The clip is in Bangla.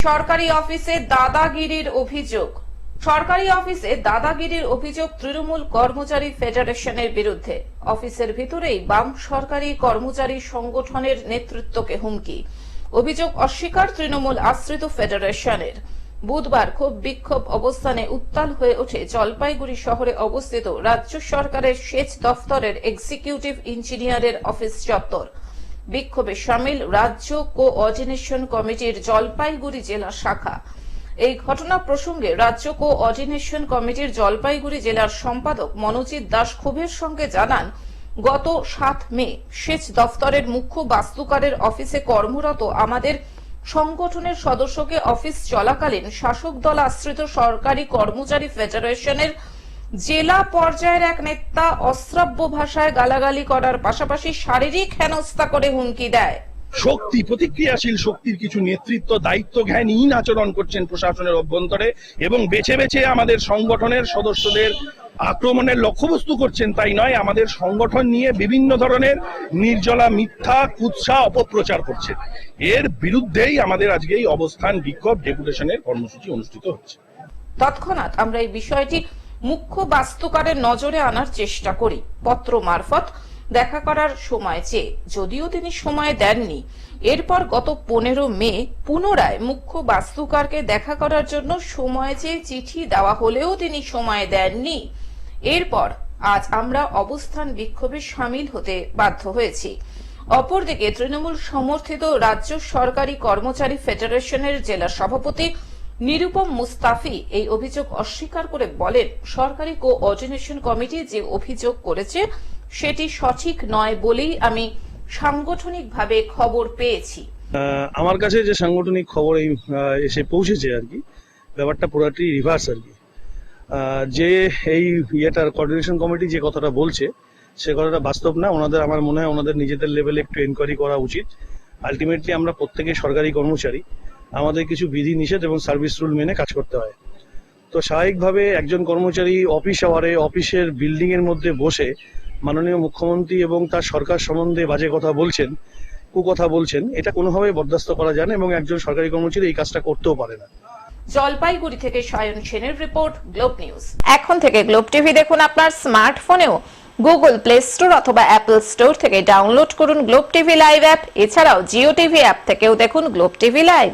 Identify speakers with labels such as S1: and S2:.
S1: সরকারি অফিসে দাদাগিরির অভিযোগ। সরকারি অফিসে দাদাগিরির অভিযোগ তৃণমূল কর্মচারী ফেডারেশনের বিরুদ্ধে। অফিসের ভিতরেই বাম সরকারি কর্মচারী সংগঠনের নেতৃত্বকে হুমকি। অভিযোগ অস্বীকার তৃণমূল আশ্রিত ফেডারেশনের। বুধবার খুব বিক্ষোভ অবস্থানে উত্তাল হয়ে ওঠে জলপাইগুড়ি শহরে অবস্থিত রাজ্য সরকারের সেচ দফতরের এক্সিকিউটিভ ইঞ্জিনিয়ারের অফিস চত্বর। বিক্ষোভে সামিল রাজ্য কোঅর্ডিনেশন কমিটির জলপাইগুড়ি জেলা শাখা। এই ঘটনা প্রসঙ্গে রাজ্য কোঅর্ডিনেশন কমিটির জলপাইগুড়ি জেলার সম্পাদক মনোজিৎ দাস ক্ষোভের সঙ্গে জানান, গত সাত মে সেচ দফতরের মুখ্য বাস্তুকারের অফিসে কর্মরত আমাদের সংগঠনের সদস্যকে অফিস চলাকালীন শাসক দল আশ্রিত সরকারি কর্মচারী ফেডারেশনের জেলা পর্যায়ের এক নেতা অশ্রাব্য ভাষায় গালাগালি করার পাশাপাশি শারীরিক হেনস্থা করে হুমকি দেয়।
S2: শক্তি প্রতিক্রিয়াশীল শক্তির কিছু নেতৃত্ব দায়িত্ব জ্ঞানহীন আচরণ করছেন প্রশাসনের অভ্যন্তরে এবং বেছে বেছে আমাদের সংগঠনের সদস্যদের আক্রমণের লক্ষ্যবস্তু করছেন তাই নয় আমাদের সংগঠন নিয়ে বিভিন্ন ধরনের নির্জলা মিথ্যা কুৎসা অপপ্রচার করছেন এর বিরুদ্ধেই আমাদের আজকে এই অবস্থান বিক্ষোভ ডেপুটেশনের কর্মসূচি অনুষ্ঠিত হচ্ছে।
S1: তৎক্ষণাৎ আমরা এই বিষয়টি মুখ্য বাস্তুকারের নজরে আনার চেষ্টা করি, পত্র মারফত দেখা করার সময় চেয়ে। যদিও তিনি সময় দেননি, এরপর গত পনেরো মে পুনরায় মুখ্য বাস্তুকারকে দেখা করার জন্য সময় চেয়ে চিঠি দেওয়া হলেও তিনি সময় দেননি। এরপর আজ আমরা অবস্থান বিক্ষোভে সামিল হতে বাধ্য হয়েছি। অপরদিকে তৃণমূল সমর্থিত রাজ্য সরকারি কর্মচারী ফেডারেশনের জেলা সভাপতি নিরুপম মুস্তাফি এই অভিযোগ অস্বীকার করে বলেন, সরকারি কোঅর্ডিনেশন কমিটি যে অভিযোগ করেছে সেটি সঠিক নয় বলেই আমি সাংগঠনিকভাবে খবর পেয়েছি।
S3: আমার কাছে যে সাংগঠনিক খবর এই এসে পৌঁছেছে আর কি, ব্যাপারটা পুরাটি রিভার্স আর কি। যে এই ইয়েটার কোঅর্ডিনেশন কমিটি যে কথাটা বলছে, সে কথাটা বাস্তব না। ওনাদের আমার মনে হয় ওনাদের নিজেদের লেভেলে একটু এনকোয়ারি করা উচিত। আলটিমেটলি আমরা প্রত্যেকে সরকারি কর্মচারী। আমাদের কিছু বিধি নিষেধ এবং সার্ভিস রুল মেনে কাজ করতে হয়। তো স্বাভাবিকভাবে একজন কর্মচারী অফিস আওয়ারে অফিসের বিল্ডিং এর মধ্যে বসে মাননীয় মুখ্যমন্ত্রী এবং তার সরকার সম্বন্ধে বাজে কথা বলছেন কুকথা বলছেন এটা কোনোভাবেই বরদাস্ত করা যায় না এবং একজন সরকারি কর্মচারী এই কাজটা করতেও পারে না।
S1: জলপাইগুড়ি থেকে সায়ন সেনের রিপোর্ট গ্লোব নিউজ এখন থেকে গ্লোব টিভি দেখুন আপনার স্মার্টফোনেও গুগল প্লে স্টোর অথবা অ্যাপল স্টোর থেকে ডাউনলোড করুন গ্লোব টিভি লাইভ অ্যাপ এছাড়াও জিও টিভি অ্যাপ থেকেও দেখুন গ্লোব টিভি লাইভ